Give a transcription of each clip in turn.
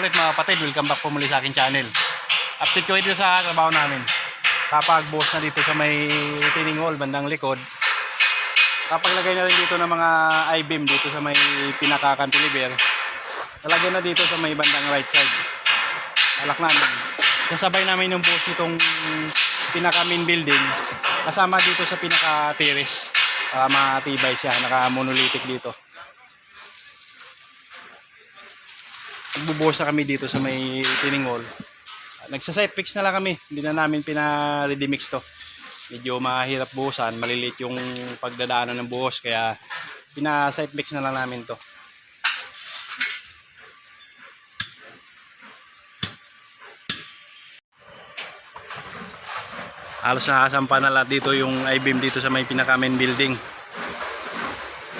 Ulit mga kapatid. Welcome back po muli sa aking channel. Update ko ito sa trabaho namin. Kapag buhos na dito sa may retaining wall, bandang likod. Kapaglagay na rin dito ng mga I-beam dito sa may pinaka-cantilever. Talagyan na dito sa may bandang right side. Alak namin. Kasabay namin yung buhos nitong pinaka main building. Kasama dito sa pinaka-terrace. Para matibay siya. Naka-monolithic dito. Nagbubuhos na kami dito sa may retaining wall. Nagsa-site fix na lang kami. Hindi na namin pina-ready mix to. Medyo mahirap buhusan. Maliliit yung pagdadaanan ng buhos. Kaya pina-site fix na lang namin to. Halos nakasampa na lahat dito yung I-beam dito sa may pinaka main building.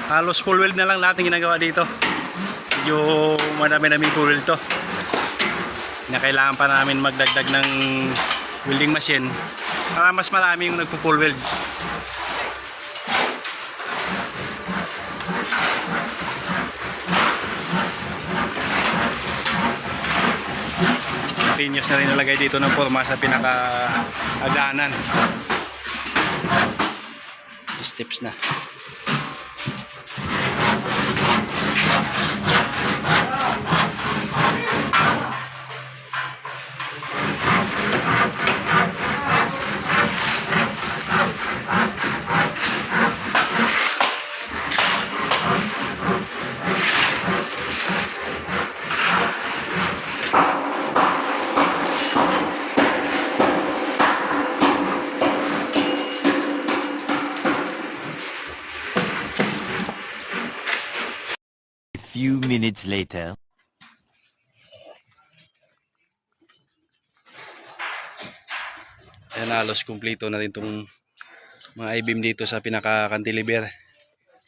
Halos full weld na lang natin ginagawa dito medyo madami namin full weld to. Na kailangan pa namin magdagdag ng welding machine. Para mas marami yung nagpo full weld. Continuous na rin nalagay dito ng forma sa pinaka aganan steps na few minutes later. Ayan halos kumpleto na rin itong mga I-beam dito sa pinaka cantilever.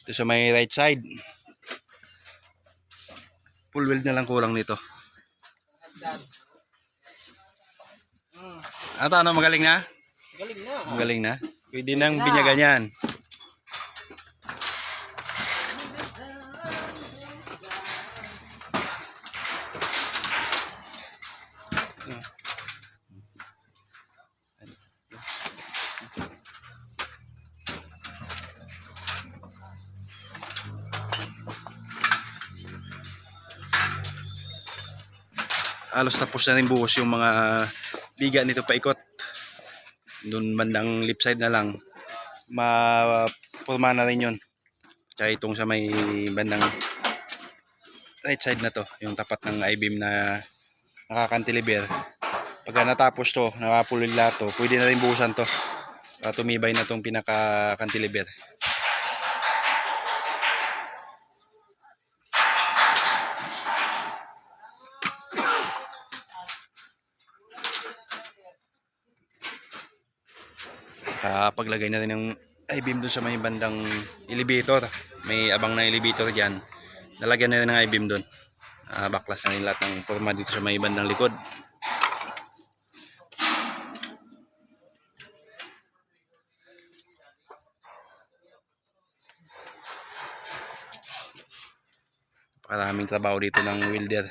Ito sa may right side. Full weld na lang kulang nito. Ato ano magaling na? Galing na. Magaling na. Pwede nang binyagan yan. Halos tapos na rin buhos yung mga biga nito paikot. Doon bandang lip side na lang. Mapurma na rin yun. Tsaka itong sa may bandang right side na to yung tapat ng I-beam na nakakantilever pagka natapos to nakapulil lahat to pwede na rin buhusan to. Para tumibay na tong pinaka cantilever paglagay na rin ng I-beam doon sa may bandang elevator. May abang na elevator dyan. Nalagyan na rin ng I-beam doon uh, baklas na rin lahat ng forma dito sa may bandang likod. Maraming trabaho dito ng welder.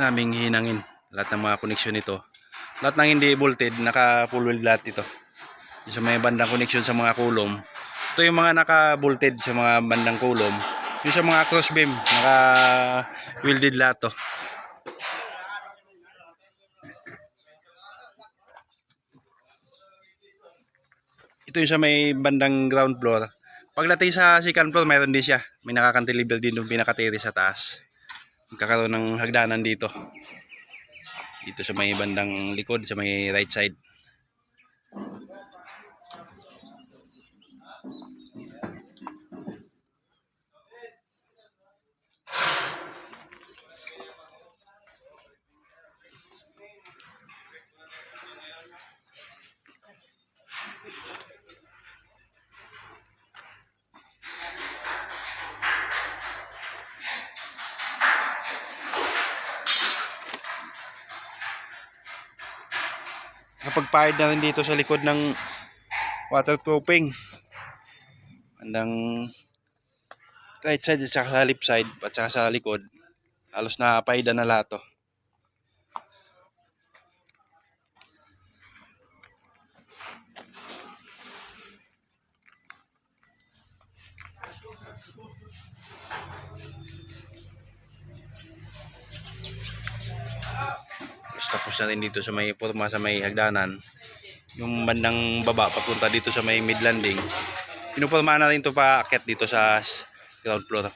Aming hinangin lahat ng mga koneksyon nito. Lahat ng hindi bolted naka full weld lahat ito. Sa may bandang connection sa mga kulom. Ito yung mga naka bolted sa mga bandang kulom yung sa mga cross beam naka welded lahat to ito yung sa may bandang ground floor. Pagdating sa second floor mayroon din siya. May nakakantilever din yung pinakatiri sa taas. Magkakaroon ng hagdanan dito. Dito sa may bandang likod sa may right side Nakapagpahid na rin dito sa likod ng waterproofing. Andang right side at saka sa left side at saka sa likod. Halos na paida na lahat. Tapos tapos na rin dito sa may forma sa may hagdanan. Yung bandang baba papunta dito sa may mid landing. Pinuporma na rin to pa akyat dito sa ground floor.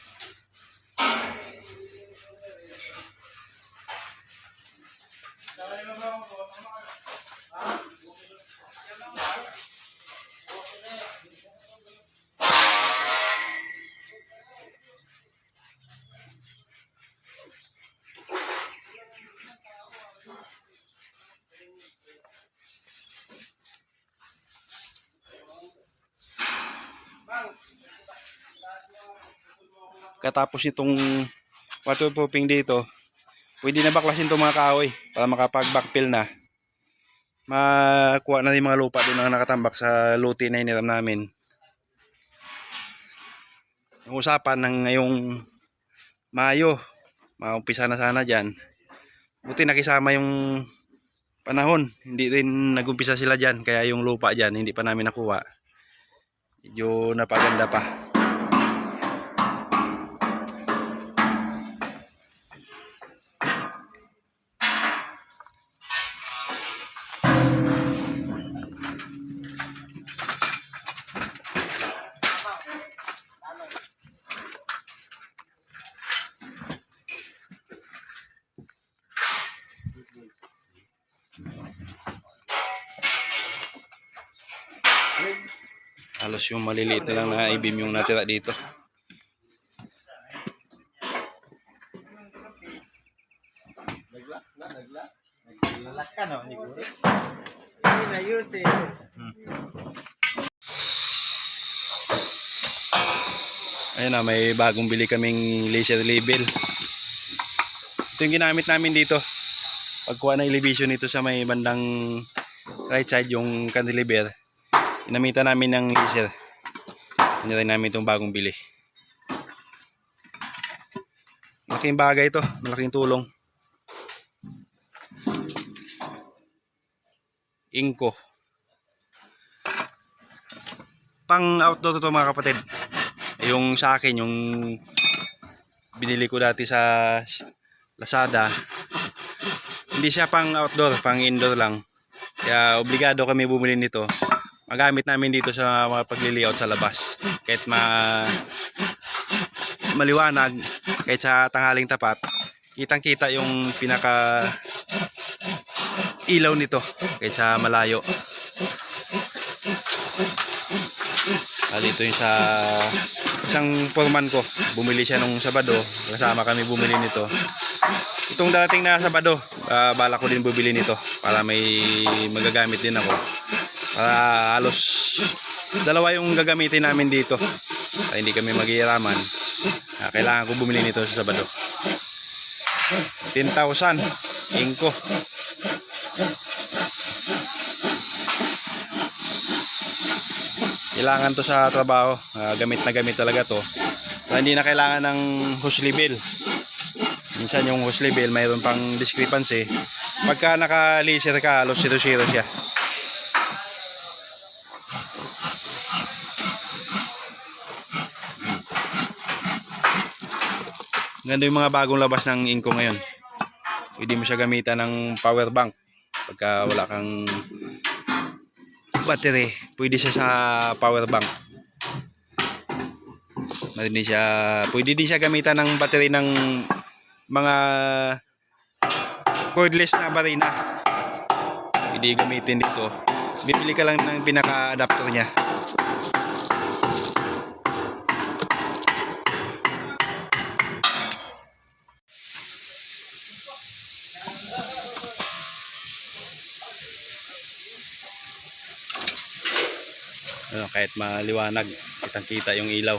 Katapos itong waterproofing dito, pwede na baklasin itong mga kahoy para makapag-backfill na. Makuha na rin mga lupa doon na nakatambak sa luti na iniram namin. Yung usapan ng ngayong Mayo, maumpisa na sana dyan. Buti nakisama yung panahon. Hindi rin nagumpisa sila dyan, kaya yung lupa dyan hindi pa namin nakuha. Medyo napaganda pa. Halos yung maliliit na lang na ibim yung natira dito. Ayun na, may bagong bili kaming laser label. Ito yung ginamit namin dito. Pagkuha ng elevation nito sa may bandang right side yung cantilever. Inamitan namin ng laser. Rin namin itong bagong bili. Malaking bagay ito. Malaking tulong. Inko. Pang outdoor to mga kapatid. Yung sa akin, yung binili ko dati sa Lazada. Hindi siya pang outdoor, pang indoor lang. Kaya obligado kami bumili nito magamit namin dito sa mga pagli-layout sa labas. Kahit ma maliwanag, kahit sa tanghaling tapat, kitang-kita yung pinaka ilaw nito kahit sa malayo. Ah, dito yung sa isang foreman ko. Bumili siya nung Sabado. Kasama kami bumili nito. Itong dating na Sabado, ah, bala ko din bumili nito para may magagamit din ako. Para halos dalawa yung gagamitin namin dito. Para hindi kami maghihiraman. Ah, kailangan ko bumili nito sa Sabado. 10,000 Inko. Kailangan to sa trabaho. Ah, gamit na gamit talaga to. Para hindi na kailangan ng hose level. Minsan yung hose level mayroon pang discrepancy. Pagka naka-laser ka, halos 0-0 siya. Ganda yung mga bagong labas ng Inco ngayon. Pwede mo siya gamitan ng power bank. Pagka wala kang battery, pwede siya sa power bank. Pwede siya, pwede din siya gamitan ng battery ng mga cordless na barina. Pwede gamitin dito. Bibili ka lang ng pinaka-adapter niya. Kahit maliwanag, kitang kita yung ilaw.